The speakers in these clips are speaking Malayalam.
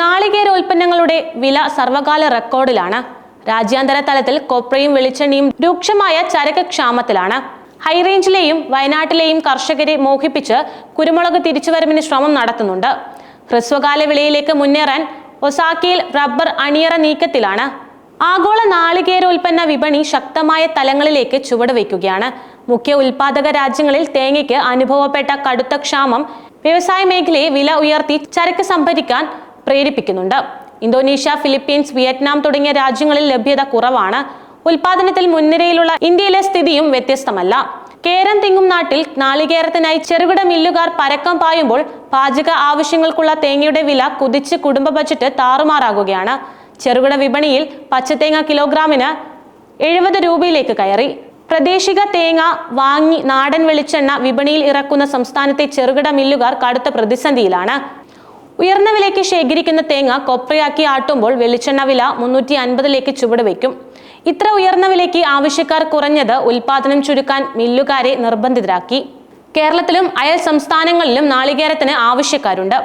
നാളികേരോൽപ്പന്നങ്ങളുടെ വില സർവകാല റെക്കോർഡിലാണ്. രാജ്യാന്തര തലത്തിൽ കൊപ്രയും വെളിച്ചെണ്ണയും രൂക്ഷമായ ചരക്ക് ക്ഷാമത്തിലാണ് ഹൈറേഞ്ചിലെയും വയനാട്ടിലെയും കർഷകരെ മോഹിപ്പിച്ച് കുരുമുളക് തിരിച്ചുവരവിന് ശ്രമം നടത്തുന്നുണ്ട്. ഹ്രസ്വകാല വിളയിലേക്ക് മുന്നേറാൻ ഒസാക്കയിൽ റബ്ബർ അണിയറ നീക്കത്തിലാണ്. ആഗോള നാളികേരോൽപ്പന്ന വിപണി ശക്തമായ തലങ്ങളിലേക്ക് ചുവടുവയ്ക്കുകയാണ്. മുഖ്യ ഉൽപാദക രാജ്യങ്ങളിൽ തേങ്ങയ്ക്ക് അനുഭവപ്പെട്ട കടുത്ത ക്ഷാമം വ്യവസായ മേഖലയെ വില ഉയർത്തി ചരക്ക് സംഭരിക്കാൻ പ്രേരിപ്പിക്കുന്നുണ്ട്. ഇന്തോനേഷ്യ ഫിലിപ്പീൻസ് വിയറ്റ്നാം തുടങ്ങിയ രാജ്യങ്ങളിൽ ലഭ്യത കുറവാണ്. ഉൽപാദനത്തിൽ മുൻനിരയിലുള്ള ഇന്ത്യയിലെ സ്ഥിതിയും വ്യത്യസ്തമല്ല. കേരം തിങ്ങും നാട്ടിൽ നാളികേരത്തിനായി ചെറുകിട മില്ലുകാർ പരക്കം പായുമ്പോൾ പാചക ആവശ്യങ്ങൾക്കുള്ള തേങ്ങയുടെ വില കുതിച്ച് കുടുംബ ബജറ്റ് താറുമാറാകുകയാണ്. ചെറുകിട വിപണിയിൽ പച്ചത്തേങ്ങ കിലോഗ്രാമിന് എഴുപത് രൂപയിലേക്ക് കയറി. പ്രദേശിക തേങ്ങ വാങ്ങി നാടൻ വെളിച്ചെണ്ണ വിപണിയിൽ ഇറക്കുന്ന സംസ്ഥാനത്തെ ചെറുകിട മില്ലുകാർ കടുത്ത പ്രതിസന്ധിയിലാണ്. ഉയർന്ന വിലയ്ക്ക് ശേഖരിക്കുന്ന തേങ്ങ കൊപ്രയാക്കി ആട്ടുമ്പോൾ വെളിച്ചെണ്ണ വില മുന്നൂറ്റി അൻപതിലേക്ക് ചുവട് വയ്ക്കും. ഇത്ര ഉയർന്ന വിലയ്ക്ക് ആവശ്യക്കാർ കുറഞ്ഞത് ഉൽപാദനം ചുരുക്കാൻ മില്ലുകാരെ നിർബന്ധിതരാക്കി. കേരളത്തിലും അയൽ സംസ്ഥാനങ്ങളിലും നാളികേരത്തിന് ആവശ്യക്കാരുണ്ട്.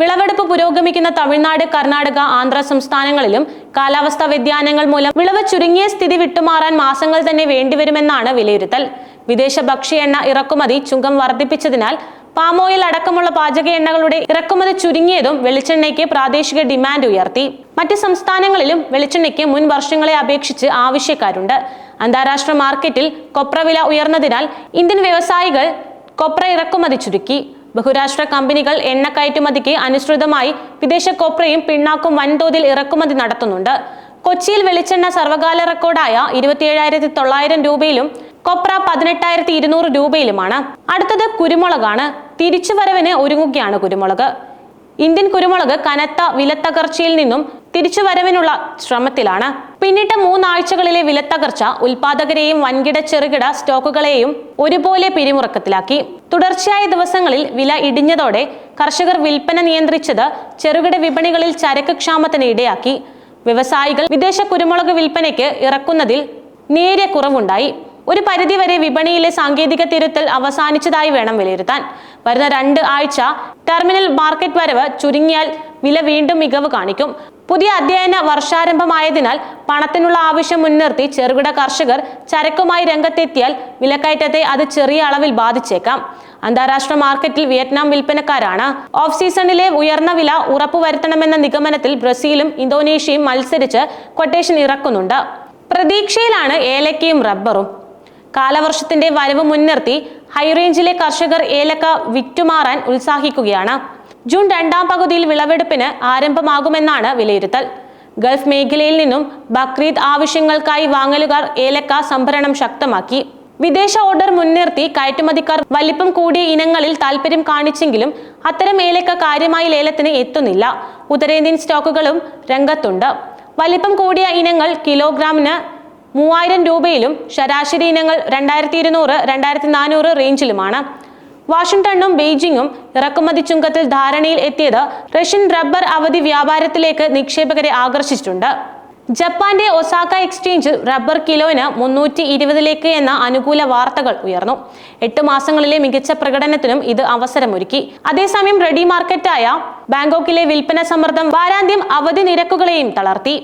വിളവെടുപ്പ് പുരോഗമിക്കുന്ന തമിഴ്നാട് കർണാടക ആന്ധ്ര സംസ്ഥാനങ്ങളിലും കാലാവസ്ഥാ വ്യതിയാനങ്ങൾ മൂലം വിളവ് ചുരുങ്ങിയ സ്ഥിതി വിട്ടുമാറാൻ മാസങ്ങൾ തന്നെ വേണ്ടിവരുമെന്നാണ് വിലയിരുത്തൽ. വിദേശ ഭക്ഷ്യ എണ്ണ ഇറക്കുമതി ചുങ്കം വർദ്ധിപ്പിച്ചതിനാൽ പാമോയിൽ അടക്കമുള്ള പാചക എണ്ണകളുടെ ഇറക്കുമതി ചുരുങ്ങിയതും വെളിച്ചെണ്ണയ്ക്ക് പ്രാദേശിക ഡിമാൻഡ് ഉയർത്തി. മറ്റ് സംസ്ഥാനങ്ങളിലും വെളിച്ചെണ്ണയ്ക്ക് മുൻ വർഷങ്ങളെ അപേക്ഷിച്ച് ആവശ്യക്കാരുണ്ട്. അന്താരാഷ്ട്ര മാർക്കറ്റിൽ കൊപ്ര വില ഉയർന്നതിനാൽ ഇന്ത്യൻ വ്യവസായികൾ കൊപ്ര ഇറക്കുമതി ചുരുക്കി. ബഹുരാഷ്ട്ര കമ്പനികൾ എണ്ണ കയറ്റുമതിക്ക് അനുസൃതമായി വിദേശ കൊപ്രയും പിണ്ണാക്കും വൻതോതിൽ ഇറക്കുമതി നടത്തുന്നുണ്ട്. കൊച്ചിയിൽ വെളിച്ചെണ്ണ സർവകാല റെക്കോർഡായ ഇരുപത്തിയേഴായിരത്തി തൊള്ളായിരം രൂപയിലും കൊപ്ര പതിനെട്ടായിരത്തി ഇരുന്നൂറ് രൂപയിലുമാണ്. അടുത്തത് കുരുമുളകാണ്. തിരിച്ചുവരവിന് ഒരുങ്ങുകയാണ് കുരുമുളക്. ഇന്ത്യൻ കുരുമുളക് കനത്ത വിലത്തകർച്ചയിൽ നിന്നും തിരിച്ചുവരവിനുള്ള ശ്രമത്തിലാണ്. പിന്നിട്ട മൂന്നാഴ്ചകളിലെ വിലത്തകർച്ച ഉൽപാദകരെയും വൻകിട ചെറുകിട സ്റ്റോക്കുകളെയും ഒരുപോലെ പിരിമുറക്കത്തിലാക്കി. തുടർച്ചയായ ദിവസങ്ങളിൽ വില ഇടിഞ്ഞതോടെ കർഷകർ വിൽപ്പന നിയന്ത്രിച്ചത് ചെറുകിട വിപണികളിൽ ചരക്ക് ക്ഷാമത്തിന് ഇടയാക്കി. വ്യവസായികൾ വിദേശ കുരുമുളക് വിൽപ്പനയ്ക്ക് ഇറക്കുന്നതിൽ നേരിയ കുറവുണ്ടായി. ഒരു പരിധിവരെ വിപണിയിലെ സാങ്കേതിക തിരുത്തൽ അവസാനിച്ചതായി വേണം വിലയിരുത്താൻ. വരുന്ന രണ്ട് ആഴ്ച ടെർമിനൽ മാർക്കറ്റ് വരവ് ചുരുങ്ങിയാൽ വില വീണ്ടും മികവ് കാണിക്കും. പുതിയ അധ്യയന വർഷാരംഭമായതിനാൽ പണത്തിനുള്ള ആവശ്യം മുൻനിർത്തി ചെറുകിട കർഷകർ ചരക്കുമായി രംഗത്തെത്തിയാൽ വിലക്കയറ്റത്തെ അത് ചെറിയ അളവിൽ ബാധിച്ചേക്കാം. അന്താരാഷ്ട്ര മാർക്കറ്റിൽ വിയറ്റ്നാം വിൽപ്പനക്കാരാണ്. ഓഫ് സീസണിലെ ഉയർന്ന വില ഉറപ്പുവരുത്തണമെന്ന നിഗമനത്തിൽ ബ്രസീലും ഇന്തോനേഷ്യയും മത്സരിച്ച് കൊട്ടേഷൻ ഇറക്കുന്നുണ്ട്. പ്രതീക്ഷയിലാണ് ഏലക്കയും റബ്ബറും. കാലവർഷത്തിന്റെ വരവ് മുൻനിർത്തി ഹൈറേഞ്ചിലെ കർഷകർ ഏലക്ക വിറ്റുമാറാൻ ഉത്സാഹിക്കുകയാണ്. ജൂൺ രണ്ടാം പകുതിയിൽ വിളവെടുപ്പിന് ആരംഭമാകുമെന്നാണ് വിലയിരുത്തൽ. ഗൾഫ് മേഖലയിൽ നിന്നും ബക്രീദ് ആവശ്യങ്ങൾക്കായി വാങ്ങലുകാർ ഏലക്ക സംഭരണം ശക്തമാക്കി. വിദേശ ഓർഡർ മുൻനിർത്തി കയറ്റുമതിക്കാർ വലിപ്പം കൂടിയ ഇനങ്ങളിൽ താൽപര്യം കാണിച്ചെങ്കിലും അത്തരം ഏലക്ക കാര്യമായി ലേലത്തിന് എത്തുന്നില്ല. ഉത്തരേന്ത്യൻ സ്റ്റോക്കുകളും രംഗത്തുണ്ട്. വലിപ്പം കൂടിയ ഇനങ്ങൾ കിലോഗ്രാമിന് മൂവായിരം രൂപയിലും ശരാശരി ഇനങ്ങൾ രണ്ടായിരത്തി ഇരുന്നൂറ് രണ്ടായിരത്തി നാനൂറ് റേഞ്ചിലുമാണ്. വാഷിംഗ്ടണും ബെയ്ജിങ്ങും ഇറക്കുമതി ചുങ്കത്തിൽ ധാരണയിൽ എത്തിയത് റഷ്യൻ റബ്ബർ അവധി വ്യാപാരത്തിലേക്ക് നിക്ഷേപകരെ ആകർഷിച്ചിട്ടുണ്ട്. ജപ്പാന്റെ ഒസാക്ക എക്സ്ചേഞ്ചിൽ റബ്ബർ കിലോന് മുന്നൂറ്റി ഇരുപതിലേക്ക് എന്ന അനുകൂല വാർത്തകൾ ഉയർന്നു. എട്ട് മാസങ്ങളിലെ മികച്ച പ്രകടനത്തിനും ഇത് അവസരമൊരുക്കി. അതേസമയം റെഡി മാർക്കറ്റായ ബാങ്കോക്കിലെ വിൽപ്പന സമ്മർദ്ദം വാരാന്ത്യം അവധി നിരക്കുകളെയും തളർത്തി.